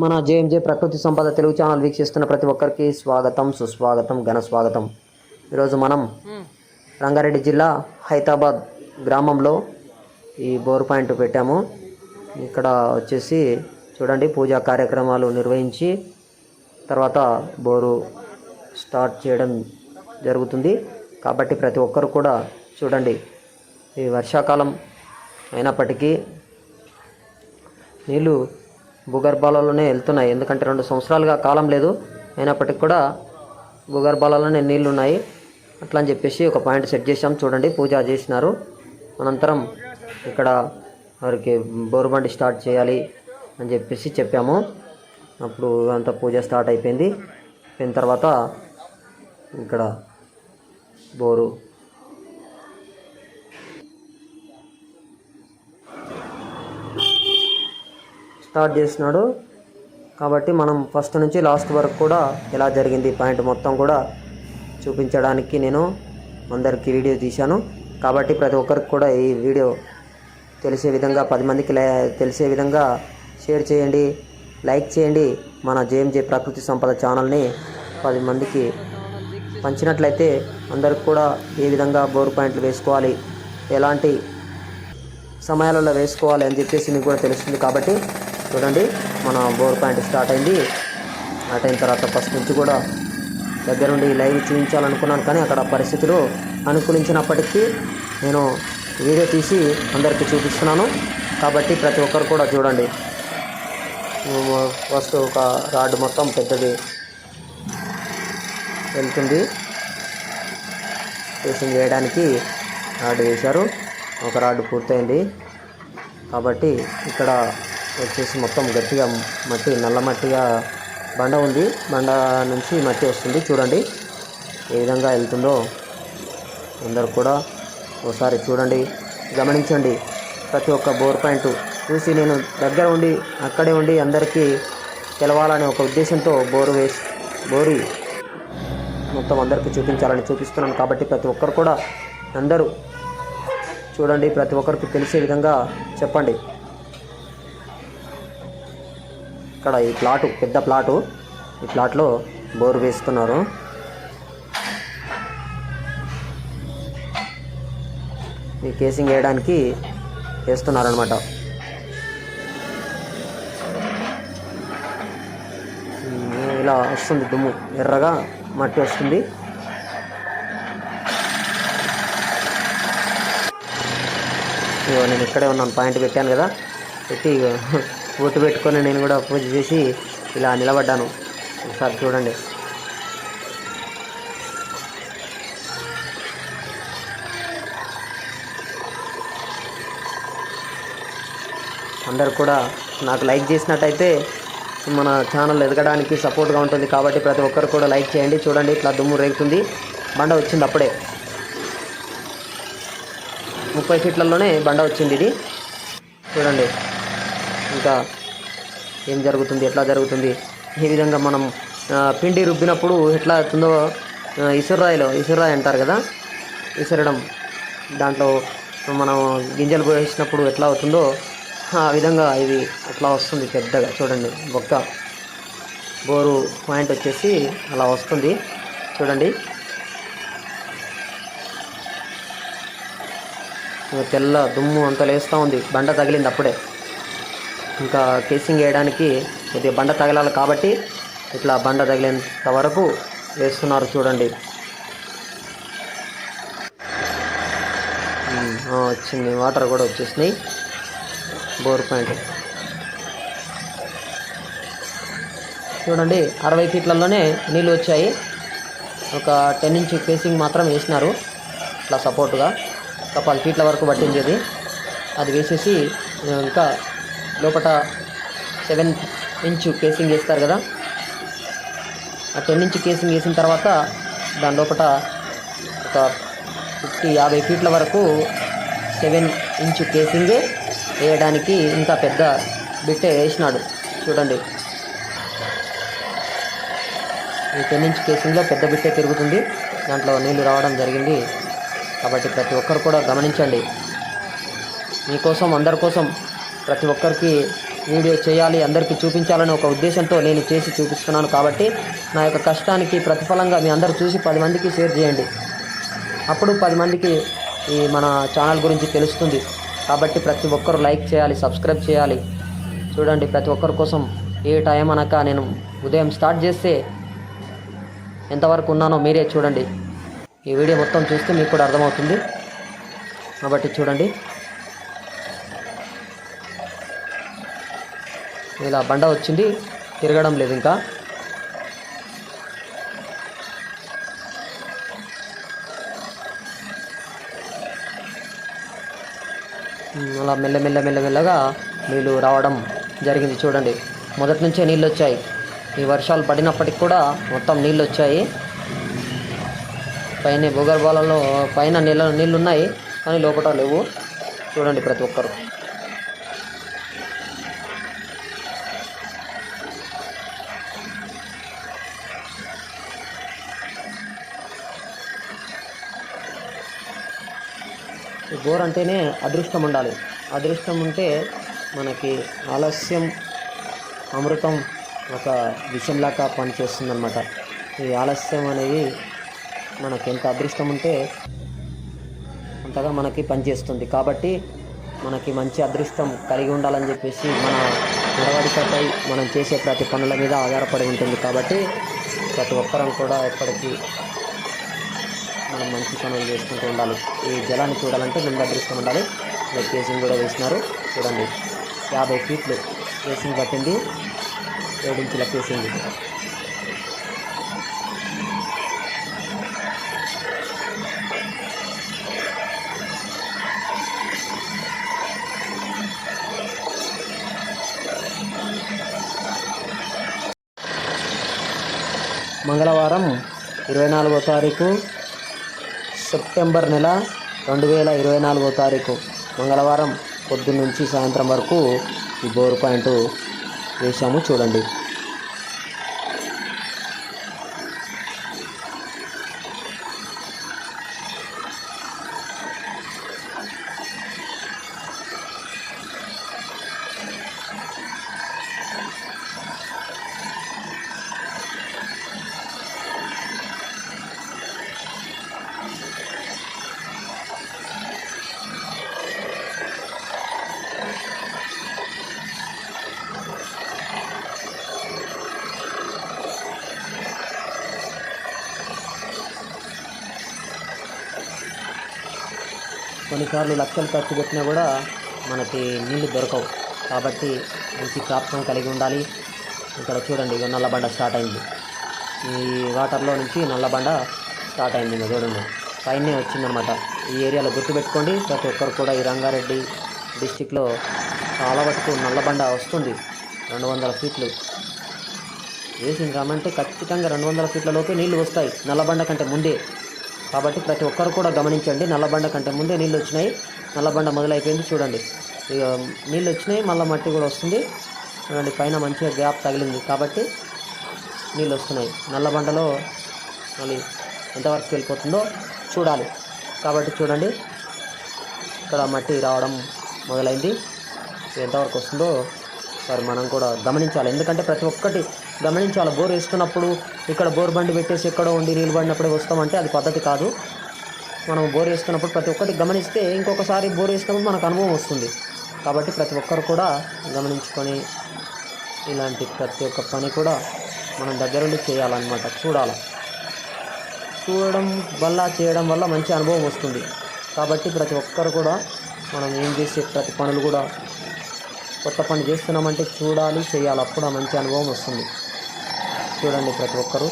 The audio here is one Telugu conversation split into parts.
మన జేఎంజే ప్రకృతి సంపద తెలుగు ఛానల్ వీక్షిస్తున్న ప్రతి ఒక్కరికి స్వాగతం సుస్వాగతం ఘన స్వాగతం. ఈరోజు మనం రంగారెడ్డి జిల్లా హైదరాబాద్ గ్రామంలో ఈ బోర్ పాయింట్ పెట్టాము. ఇక్కడ వచ్చేసి చూడండి పూజా కార్యక్రమాలు నిర్వహించి తర్వాత బోరు స్టార్ట్ చేయడం జరుగుతుంది. కాబట్టి ప్రతి ఒక్కరు కూడా చూడండి ఈ వర్షాకాలం అయినప్పటికీ నీళ్ళు భూగర్భాలలోనే వెళ్తున్నాయి. ఎందుకంటే రెండు సంవత్సరాలుగా కాలం లేదు. అయినప్పటికి కూడా భూగర్భాలలోనే నీళ్ళు ఉన్నాయి అట్లా అని చెప్పేసి ఒక పాయింట్ సెట్ చేసాం చూడండి పూజ చేసినారు. అనంతరం ఇక్కడ వారికి బోరుబండి స్టార్ట్ చేయాలి అని చెప్పేసి చెప్పాము. అప్పుడు అంతా పూజ స్టార్ట్ అయిపోయింది. అయిన తర్వాత ఇక్కడ బోరు స్టార్ట్ చేసినాడు. కాబట్టి మనం ఫస్ట్ నుంచి లాస్ట్ వరకు కూడా ఎలా జరిగింది పాయింట్ మొత్తం కూడా చూపించడానికి నేను అందరికీ వీడియో తీశాను. కాబట్టి ప్రతి ఒక్కరికి కూడా ఈ వీడియో తెలిసే విధంగా పది మందికి లే- తెలిసే విధంగా షేర్ చేయండి లైక్ చేయండి. మన జేఎంజే ప్రకృతి సంపద ఛానల్ని పది మందికి పంచినట్లయితే అందరికి కూడా ఏ విధంగా బోర్ పాయింట్లు వేసుకోవాలి ఎలాంటి సమయాలలో వేసుకోవాలి అని చెప్పేసి మీకు కూడా తెలుస్తుంది. కాబట్టి చూడండి మన బోర్ పాయింట్ స్టార్ట్ అయింది. స్టార్ట్ అయిన తర్వాత ఫస్ట్ నుంచి కూడా దగ్గరుండి లైవ్ చూపించాలనుకున్నాను కానీ అక్కడ పరిస్థితులు అనుకూలించినప్పటికీ నేను వీడియో తీసి అందరికీ చూపిస్తున్నాను. కాబట్టి ప్రతి ఒక్కరు కూడా చూడండి. ఫస్ట్ ఒక రాడ్ మొత్తం పెద్దది వెళ్తుంది. ఫేసింగ్ చేయడానికి రాడ్ వేశారు. ఒక రాడ్ పూర్తయింది. కాబట్టి ఇక్కడ వచ్చేసి మొత్తం గట్టిగా మట్టి నల్ల మట్టిగా బండ ఉంది. బండ నుంచి మట్టి వస్తుంది. చూడండి ఏ విధంగా వెళ్తుందో అందరూ కూడా ఒకసారి చూడండి. గమనించండి. ప్రతి ఒక్క బోర్ పాయింట్ చూసి నేను దగ్గర ఉండి అక్కడే ఉండి అందరికీ తెలవాలనే ఒక ఉద్దేశంతో బోరు వేసి బోరు మొత్తం అందరికీ చూపించాలని చూపిస్తున్నాను. కాబట్టి ప్రతి ఒక్కరు కూడా అందరూ చూడండి. ప్రతి ఒక్కరికి తెలిసే విధంగా చెప్పండి. ఇక్కడ ఈ ప్లాటు పెద్ద ప్లాటు. ఈ ప్లాట్లో బోరు వేస్తున్నారు. ఈ కేసింగ్ వేయడానికి వేస్తున్నారనమాట ఇలా వస్తుంది దుమ్ము ఎర్రగా మట్టి వస్తుంది. ఇగో నేను ఇక్కడే ఉన్నాను పాయింట్ పెట్టాను కదా. పెట్టి పూర్తి పెట్టుకొని నేను కూడా పూజ చేసి ఇలా నిలబడ్డాను. ఒకసారి చూడండి. అందరు కూడా నాకు లైక్ చేసినట్టయితే మన ఛానల్ ఎదగడానికి సపోర్ట్గా ఉంటుంది కాబట్టి ప్రతి ఒక్కరు కూడా లైక్ చేయండి. చూడండి ఇట్లా దుమ్ము రేగుతుంది. బండ వచ్చింది అప్పుడే. ముప్పై ఫీట్లలోనే బండ వచ్చింది ఇది. చూడండి. ఇంకా ఏం జరుగుతుంది ఎట్లా జరుగుతుంది? ఈ విధంగా మనం పిండి రుబ్బినప్పుడు ఎట్లా అవుతుందో ఆ, ఇసురాయిలో ఇసురాయి అంటారు కదా? ఇసరడం. దాంట్లో మనం గింజలు పోసినప్పుడు ఎట్లా అవుతుందో ఆ విధంగా ఇది అట్లా వస్తుంది పెద్దగా. చూడండి బొక్క. బోరు పాయింట్ వచ్చేసి అలా వస్తుంది. చూడండి. తెల్ల దుమ్ము అంత లేస్తూ ఉంది. బండ తగిలింది అప్పుడే. ఇంకా కేసింగ్ వేయడానికి కొద్దిగా బండ తగలాలి కాబట్టి ఇట్లా బండ తగిలేంత వరకు వేస్తున్నారు చూడండి. వచ్చింది. వాటర్ కూడా వచ్చేసినాయి. Bore point. చూడండి అరవై ఫీట్లలోనే నీళ్ళు వచ్చాయి. ఒక టెన్ ఇంచ్ కేసింగ్ మాత్రం వేసినారు. ఇట్లా సపోర్ట్గా ఒక పది ఫీట్ల వరకు పట్టింది అది వేసేసి ఇంకా లోపల సెవెన్ ఇంచ్ కేసింగ్ వేస్తారు కదా? ఆ టెన్ ఇంచ్ కేసింగ్ వేసిన తర్వాత దాని లోపల ఒక ఫిఫ్టీ యాభై ఫీట్ల వరకు సెవెన్ ఇంచ్ కేసింగ్ వేయడానికి ఇంకా పెద్ద బిట్టే వేసినాడు. చూడండి. ఈ టెన్ ఇంచ్ కేసింగ్లో పెద్ద బిట్టే తిరుగుతుంది దాంట్లో నీళ్ళు రావడం జరిగింది. కాబట్టి ప్రతి ఒక్కరు కూడా గమనించండి. మీకోసం అందరి కోసం ప్రతి ఒక్కరికి వీడియో చేయాలి అందరికీ చూపించాలని ఒక ఉద్దేశంతో నేను చేసి చూపిస్తున్నాను కాబట్టి నా యొక్క కష్టానికి ప్రతిఫలంగా మీ అందరూ చూసి పది మందికి షేర్ చేయండి. అప్పుడు పది మందికి ఈ మన ఛానల్ గురించి తెలుస్తుంది. కాబట్టి ప్రతి ఒక్కరు లైక్ చేయాలి సబ్స్క్రైబ్ చేయాలి. చూడండి ప్రతి ఒక్కరి కోసం ఏ టైం అనక నేను ఉదయం స్టార్ట్ చేస్తే ఎంతవరకు ఉన్నానో మీరే చూడండి. ఈ వీడియో మొత్తం చూస్తే మీకు కూడా అర్థమవుతుంది. కాబట్టి చూడండి. ఇలా బండ వచ్చింది తిరగడం లేదు ఇంకా. అలా మెల్ల మెల్ల మెల్ల మెల్లగా నీళ్ళు రావడం జరిగింది చూడండి. మొదటి నుంచే నీళ్ళు వచ్చాయి. ఈ వర్షాలు పడినప్పటికి కూడా మొత్తం నీళ్ళు వచ్చాయి. పైన భూగర్భాలలో పైన నీళ్ళ నీళ్ళు ఉన్నాయి కానీ లోపల లేవు. చూడండి ప్రతి ఒక్కరు. ఈ బోర్ అంటేనే అదృష్టం ఉండాలి. అదృష్టం ఉంటే మనకి ఆలస్యం అమృతం ఒక విషంలాగా పనిచేస్తుందన్నమాట. ఈ ఆలస్యం అనేది మనకి ఎంత అదృష్టం ఉంటే అంతగా మనకి పనిచేస్తుంది. కాబట్టి మనకి మంచి అదృష్టం కలిగి ఉండాలని చెప్పేసి మన నడవడికపై మనం చేసే ప్రతి పనుల మీద ఆధారపడి ఉంటుంది. కాబట్టి ప్రతి ఒక్కరం కూడా ఎప్పటికీ మనం మంచి పనులు చేసుకుంటూ ఉండాలి. ఈ జలాన్ని చూడాలంటే ముందు అదృష్టం ఉండాలి. ఇలా కేసింగ్ కూడా వేసినారు. చూడండి. యాభై ఫీట్లు కేసింగ్ పట్టింది. ఏడించుల కేసింగ్. మంగళవారం ఇరవై నాలుగో తారీఖు సెప్టెంబర్ నెల రెండు వేల ఇరవై నాలుగో తారీఖు మంగళవారం పొద్దున్నుంచి సాయంత్రం వరకు ఈ బోర్ పాయింట్ వేసాము చూడండి. కొన్నిసార్లు లక్షలు ఖర్చు పెట్టినా కూడా మనకి నీళ్ళు దొరకవు. కాబట్టి మంచి ప్రాప్తం కలిగి ఉండాలి. ఇక్కడ చూడండి ఇక నల్లబండ స్టార్ట్ అయింది. ఈ వాటర్లో నుంచి నల్లబండ స్టార్ట్ అయింది ఇంకా చూడండి. పైనే వచ్చిందనమాట. ఈ ఏరియాలో గుర్తుపెట్టుకోండి ప్రతి ఒక్కరు కూడా ఈ రంగారెడ్డి డిస్టిక్లో చాలా వరకు నల్లబండ వస్తుంది. రెండు వందల ఫీట్లు. వేసింది రామంటే ఖచ్చితంగా రెండు వందల ఫీట్ల లోపే వస్తాయి. నల్లబండ కంటే ముందే. కాబట్టి ప్రతి ఒక్కరు కూడా గమనించండి. నల్లబండ కంటే ముందే నీళ్ళు వచ్చినాయి నల్లబండ మొదలైపోయింది. చూడండి. ఇక నీళ్ళు వచ్చినాయి మళ్ళీ మట్టి కూడా వస్తుంది. చూడండి పైన మంచిగా గ్యాప్ తగిలింది. కాబట్టి నీళ్ళు వస్తున్నాయి నల్లబండలో మళ్ళీ ఎంతవరకు వెళ్ళిపోతుందో చూడాలి. కాబట్టి చూడండి. ఇక్కడ మట్టి రావడం మొదలైంది. ఎంతవరకు వస్తుందో మరి మనం కూడా గమనించాలి. ఎందుకంటే ప్రతి ఒక్కటి గమనించాలి బోర్ వేస్తున్నప్పుడు ఇక్కడ బోర్ బండి పెట్టేసి ఎక్కడో ఉండి నీళ్ళు పడినప్పుడే వస్తామంటే అది పద్ధతి కాదు. మనం బోర్ వేస్తున్నప్పుడు ప్రతి ఒక్కటి గమనిస్తే ఇంకొకసారి బోర్ వేసినప్పుడు మనకు అనుభవం వస్తుంది. కాబట్టి ప్రతి ఒక్కరు కూడా గమనించుకొని ఇలాంటి ప్రతి ఒక్క పని కూడా మనం దగ్గరుండి చేయాలన్నమాట చూడాలి. చూడడం వల్ల చేయడం వల్ల మంచి అనుభవం వస్తుంది. కాబట్టి ప్రతి ఒక్కరు కూడా మనం ఏం చేసే ప్రతి పనులు కూడా కొత్త పని చేస్తున్నామంటే చూడాలి చేయాలి. అప్పుడు ఆ మంచి అనుభవం వస్తుంది. చూడండి ప్రతి ఒక్కరు.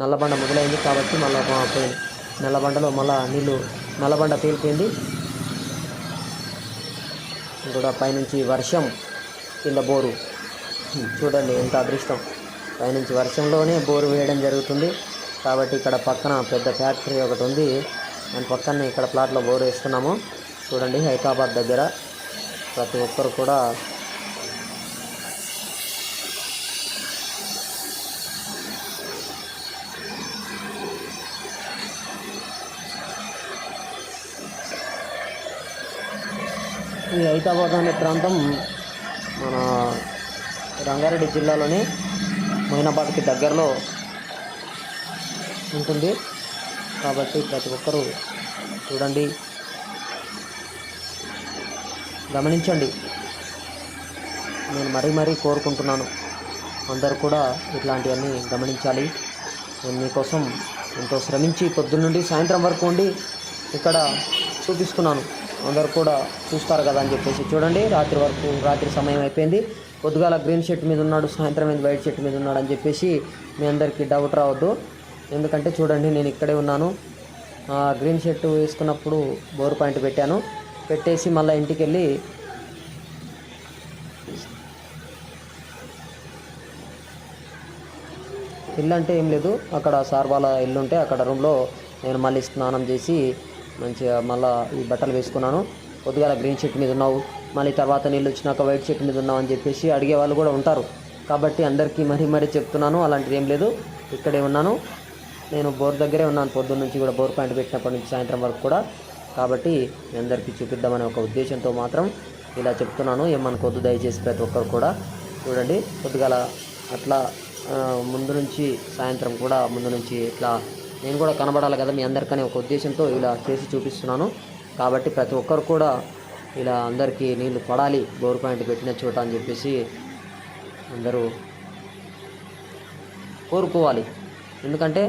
నల్లబండ మొదలైంది కాబట్టి మళ్ళీ పోయింది. నల్లబండలో మళ్ళా నీళ్ళు నల్లబండ పేలిపోయింది. కూడా పైనుంచి వర్షం కింద బోరు. చూడండి ఎంత అదృష్టం. పైనుంచి వర్షంలోనే బోరు వేయడం జరుగుతుంది. కాబట్టి ఇక్కడ పక్కన పెద్ద ఫ్యాక్టరీ ఒకటి ఉంది. దాని పక్కనే ఇక్కడ ప్లాట్లో బోరు వేస్తున్నాము. చూడండి హైదరాబాద్ దగ్గర ప్రతి ఒక్కరు కూడా ఈ హైదరాబాద్ అనే ప్రాంతం మన రంగారెడ్డి జిల్లాలోని మొయినాబాద్కి దగ్గరలో ఉంటుంది. కాబట్టి ప్రతి ఒక్కరూ చూడండి. గమనించండి. నేను మరీ మరీ కోరుకుంటున్నాను. అందరూ కూడా ఇట్లాంటివన్నీ గమనించాలి. నేను మీకోసం ఎంతో శ్రమించి పొద్దున్న నుండి సాయంత్రం వరకు ఉండి ఇక్కడ చూపిస్తున్నాను. అందరు కూడా చూస్తారు కదా అని చెప్పేసి. చూడండి రాత్రి వరకు రాత్రి సమయం అయిపోయింది. పొద్దుగాల గ్రీన్ షర్ట్ మీద ఉన్నాడు సాయంత్రం మీద వైట్ షర్ట్ మీద ఉన్నాడు అని చెప్పేసి మీ అందరికీ డౌట్ రావద్దు. ఎందుకంటే చూడండి నేను ఇక్కడే ఉన్నాను. ఆ గ్రీన్ షర్ట్ వేసుకున్నప్పుడు బోర్ పాయింట్ పెట్టాను. పెట్టేసి మళ్ళీ ఇంటికి వెళ్ళి ఇల్లు అంటే ఏం లేదు. అక్కడ సార్ వాళ్ళ ఇల్లు ఉంటే అక్కడ రూమ్లో నేను మళ్ళీ స్నానం చేసి మంచిగా మళ్ళీ ఈ బట్టలు వేసుకున్నాను. పొద్దుగాల గ్రీన్ షర్ట్ మీద ఉన్నావు. మళ్ళీ తర్వాత నీళ్ళు వచ్చినాక వైట్ షర్ట్ మీద ఉన్నావు అని చెప్పేసి అడిగే వాళ్ళు కూడా ఉంటారు. కాబట్టి అందరికీ మరీ మరీ చెప్తున్నాను. అలాంటిది ఏం లేదు. ఇక్కడే ఉన్నాను. నేను బోర్ దగ్గరే ఉన్నాను. పొద్దున్న నుంచి కూడా బోర్ పాయింట్ పెట్టినప్పటి నుంచి సాయంత్రం వరకు కూడా. కాబట్టి మీ అందరికీ చూపిద్దామనే ఒక ఉద్దేశంతో మాత్రం ఇలా చెప్తున్నాను. ఏమనుకోవద్దు. దయచేసి ప్రతి ఒక్కరు కూడా చూడండి. పొద్దుగాల అట్లా ముందు నుంచి సాయంత్రం కూడా ముందు నుంచి ఇట్లా నేను కూడా కనబడాలి కదా మీ అందరికనే ఒక ఉద్దేశంతో ఇలా చేసి చూపిస్తున్నాను. కాబట్టి ప్రతి ఒక్కరు కూడా ఇలా అందరికీ నీళ్ళు పడాలి బోర్ పాయింట్ పెట్టిన చోట అని చెప్పేసి అందరూ కోరుకోవాలి. ఎందుకంటే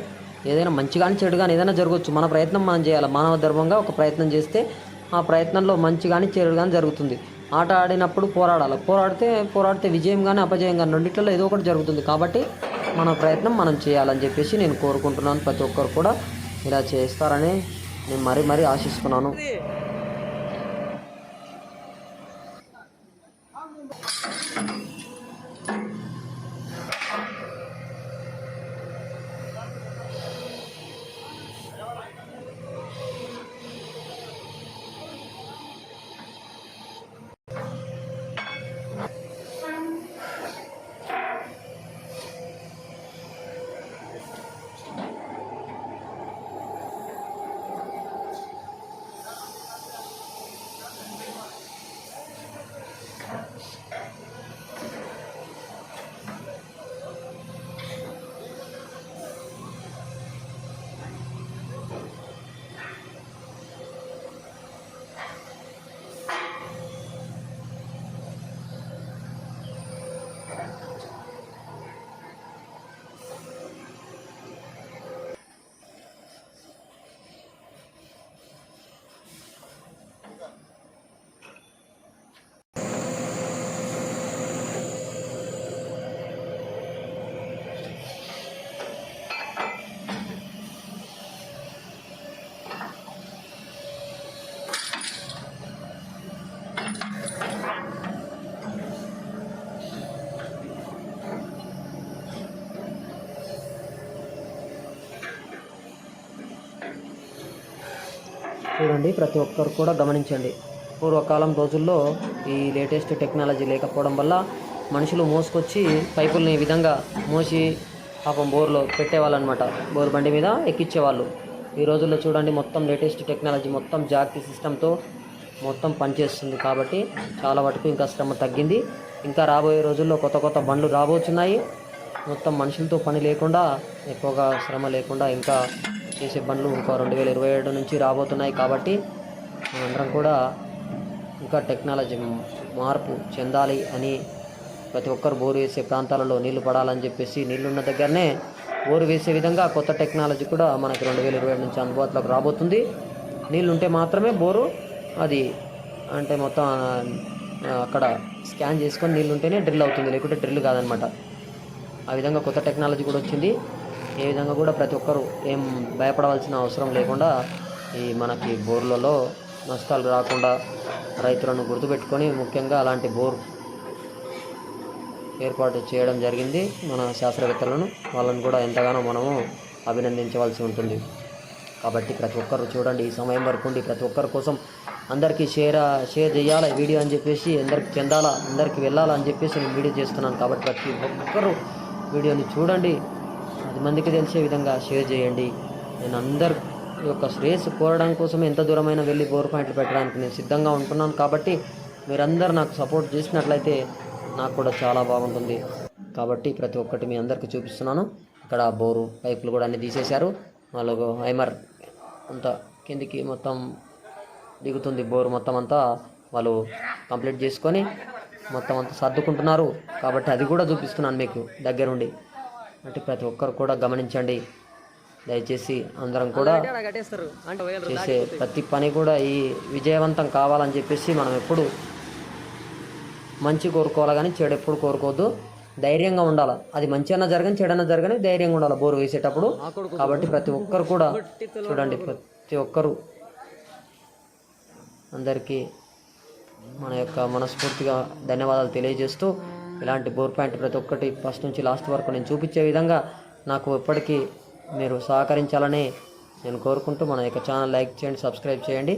ఏదైనా మంచి కానీ చెడు కానీ ఏదైనా జరగవచ్చు మన ప్రయత్నం మనం చేయాలి. మానవ ధర్మంగా ఒక ప్రయత్నం చేస్తే ఆ ప్రయత్నంలో మంచి కానీ చెడు కానీ జరుగుతుంది. ఆట ఆడినప్పుడు పోరాడాలి. పోరాడితే పోరాడితే విజయం కానీ అపజయం కానీ రెండిట్లలో ఏదో ఒకటి జరుగుతుంది. కాబట్టి మన ప్రయత్నం మనం చేయాలని చెప్పేసి నేను కోరుకుంటున్నాను. ప్రతి ఒక్కరు కూడా ఇలా చేస్తారని నేను మరీ మరీ ఆశిస్తున్నాను. చూడండి ప్రతి ఒక్కరు కూడా గమనించండి. పూర్వకాలం రోజుల్లో ఈ లేటెస్ట్ టెక్నాలజీ లేకపోవడం వల్ల మనుషులు మోసుకొచ్చి పైపుల్ని ఈ విధంగా మోసి పాపం బోర్లో పెట్టేవాళ్ళు అనమాట బోర్ బండి మీద ఎక్కించేవాళ్ళు ఈ రోజుల్లో చూడండి మొత్తం లేటెస్ట్ టెక్నాలజీ మొత్తం జాగ్తి సిస్టంతో మొత్తం పనిచేస్తుంది కాబట్టి చాలా వరకు ఇంకా శ్రమ తగ్గింది. ఇంకా రాబోయే రోజుల్లో కొత్త కొత్త బండ్లు రాబోతున్నాయి మొత్తం మనుషులతో పని లేకుండా ఎక్కువగా శ్రమ లేకుండా ఇంకా చేసే బండ్లు ఇంకో రెండు వేల ఇరవై ఏడు నుంచి రాబోతున్నాయి కాబట్టి మనందరం కూడా ఇంకా టెక్నాలజీ మార్పు చెందాలి అని ప్రతి ఒక్కరు బోరు వేసే ప్రాంతాలలో నీళ్ళు పడాలని చెప్పేసి నీళ్ళున్న దగ్గరనే బోరు వేసే విధంగా కొత్త టెక్నాలజీ కూడా మనకి రెండు వేల ఇరవై నుంచి అందుబాటులోకి రాబోతుంది. నీళ్ళుంటే మాత్రమే బోరు అది అంటే మొత్తం అక్కడ స్కాన్ చేసుకొని నీళ్ళు ఉంటేనే డ్రిల్ అవుతుంది లేకుంటే డ్రిల్ కాదనమాట. ఆ విధంగా కొత్త టెక్నాలజీ కూడా వచ్చింది. ఏ విధంగా కూడా ప్రతి ఒక్కరు ఏం భయపడవలసిన అవసరం లేకుండా ఈ మనకి బోర్లలో నష్టాలు రాకుండా రైతులను గుర్తుపెట్టుకొని ముఖ్యంగా అలాంటి బోర్ ఏర్పాటు చేయడం జరిగింది. మన శాస్త్రవేత్తలను వాళ్ళని కూడా ఎంతగానో మనము అభినందించవలసి ఉంటుంది. కాబట్టి ప్రతి ఒక్కరు చూడండి ఈ సమయం వరకు ఉండి ప్రతి ఒక్కరి కోసం అందరికీ షేర్ షేర్ చేయాలి. వీడియో అని చెప్పేసి అందరికి చెందాలా అందరికి వెళ్ళాలా అని చెప్పేసి నేను వీడియో చేస్తున్నాను. కాబట్టి ప్రతి ఒక్కరు వీడియోని చూడండి. పది మందికి తెలిసే విధంగా షేర్ చేయండి. నేను అందరి యొక్క శ్రేయస్సు కోరడం కోసం ఎంత దూరమైన వెళ్ళి బోర్ పాయింట్లు పెట్టడానికి నేను సిద్ధంగా ఉంటున్నాను కాబట్టి మీరందరూ నాకు సపోర్ట్ చేసినట్లయితే నాకు కూడా చాలా బాగుంటుంది. కాబట్టి ప్రతి ఒక్కటి మీ అందరికీ చూపిస్తున్నాను. ఇక్కడ బోరు పైపులు కూడా అన్ని తీసేశారు. వాళ్ళకు హైమర్ అంతా కిందికి మొత్తం దిగుతుంది. బోరు మొత్తం అంతా వాళ్ళు కంప్లీట్ చేసుకొని మొత్తం అంతా సర్దుకుంటున్నారు. కాబట్టి అది కూడా చూపిస్తున్నాను మీకు దగ్గరుండి. అంటే ప్రతి ఒక్కరు కూడా గమనించండి. దయచేసి అందరం కూడా చేసే ప్రతి పని కూడా ఈ విజయవంతం కావాలని చెప్పేసి మనం ఎప్పుడు మంచి కోరుకోవాలి కానీ చెడు ఎప్పుడు కోరుకోవద్దు. ధైర్యంగా ఉండాలి. అది మంచి అన్న జరగని చెడన్నా జరగని ధైర్యంగా ఉండాలి బోరు వేసేటప్పుడు. కాబట్టి ప్రతి ఒక్కరు కూడా చూడండి ప్రతి ఒక్కరు అందరికీ మన యొక్క మనస్ఫూర్తిగా ధన్యవాదాలు తెలియజేస్తూ ఇలాంటి బోర్ పాయింట్ ప్రతి ఒక్కటి ఫస్ట్ నుంచి లాస్ట్ వరకు నేను చూపించే విధంగా నాకు ఎప్పటికీ మీరు సహకరించాలని నేను కోరుకుంటూ మన యొక్క ఛానల్ లైక్ చేయండి సబ్స్క్రైబ్ చేయండి.